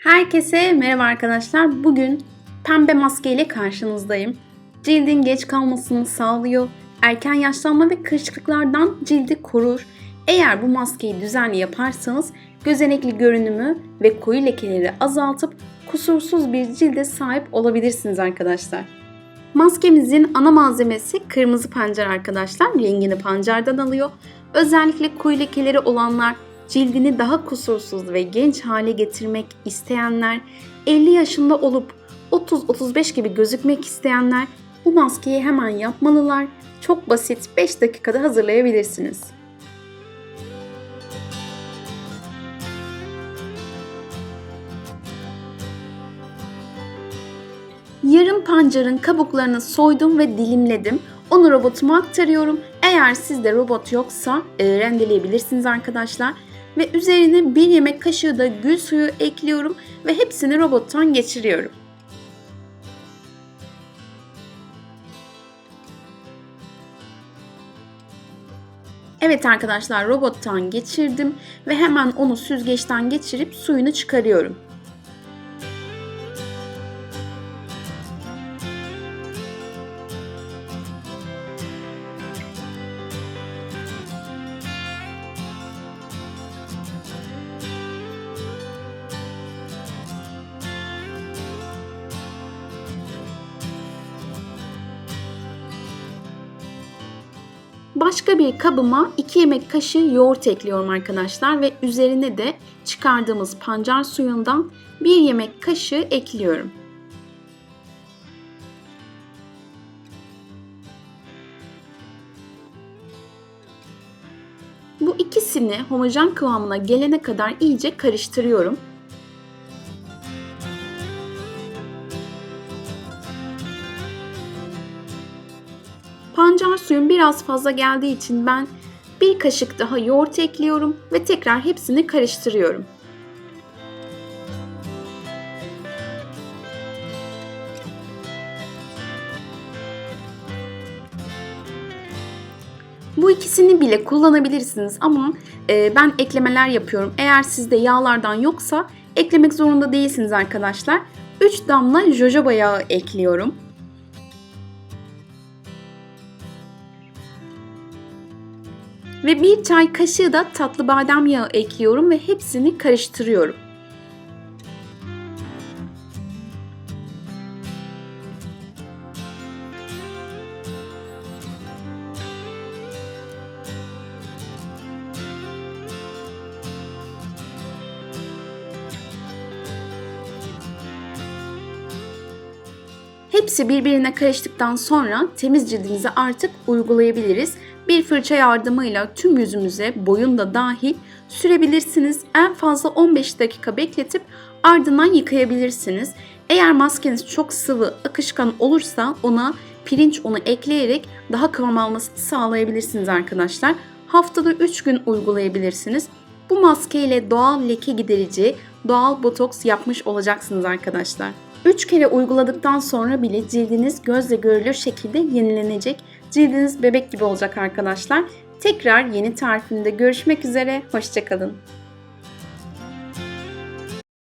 Herkese merhaba arkadaşlar. Bugün pembe maske ile karşınızdayım. Cildin geç kalmasını sağlıyor. Erken yaşlanma ve kırışıklıklardan cildi korur. Eğer bu maskeyi düzenli yaparsanız gözenekli görünümü ve koyu lekeleri azaltıp kusursuz bir cilde sahip olabilirsiniz arkadaşlar. Maskemizin ana malzemesi kırmızı pancar arkadaşlar. Rengini pancardan alıyor. Özellikle koyu lekeleri olanlar, cildini daha kusursuz ve genç hale getirmek isteyenler, 50 yaşında olup 30-35 gibi gözükmek isteyenler bu maskeyi hemen yapmalılar. Çok basit 5 dakikada hazırlayabilirsiniz. Yarım pancarın kabuklarını soydum ve dilimledim. Onu robotuma aktarıyorum. Eğer sizde robot yoksa e, rendeleyebilirsiniz arkadaşlar. Ve üzerine bir yemek kaşığı da gül suyu ekliyorum ve hepsini robottan geçiriyorum. Evet arkadaşlar robottan geçirdim ve hemen onu süzgeçten geçirip suyunu çıkarıyorum. Başka bir kabıma 2 yemek kaşığı yoğurt ekliyorum arkadaşlar ve üzerine de çıkardığımız pancar suyundan 1 yemek kaşığı ekliyorum. Bu ikisini homojen kıvamına gelene kadar iyice karıştırıyorum. Pancar suyum biraz fazla geldiği için ben bir kaşık daha yoğurt ekliyorum ve tekrar hepsini karıştırıyorum. Bu ikisini bile kullanabilirsiniz ama e, ben eklemeler yapıyorum. Eğer sizde yağlardan yoksa eklemek zorunda değilsiniz arkadaşlar. 3 damla jojoba yağı ekliyorum. Ve bir çay kaşığı da tatlı badem yağı ekliyorum ve hepsini karıştırıyorum. Hepsi birbirine karıştıktan sonra temiz cildimize artık uygulayabiliriz. Bir fırça yardımıyla tüm yüzümüze boyun da dahil sürebilirsiniz. En fazla 15 dakika bekletip ardından yıkayabilirsiniz. Eğer maskeniz çok sıvı, akışkan olursa ona pirinç unu ekleyerek daha kıvam almasını sağlayabilirsiniz arkadaşlar. Haftada 3 gün uygulayabilirsiniz. Bu maskeyle doğal leke giderici, doğal botoks yapmış olacaksınız arkadaşlar. 3 kere uyguladıktan sonra bile cildiniz gözle görülür şekilde yenilenecek. Cildiniz bebek gibi olacak arkadaşlar. Tekrar yeni tarifimde görüşmek üzere. Hoşçakalın.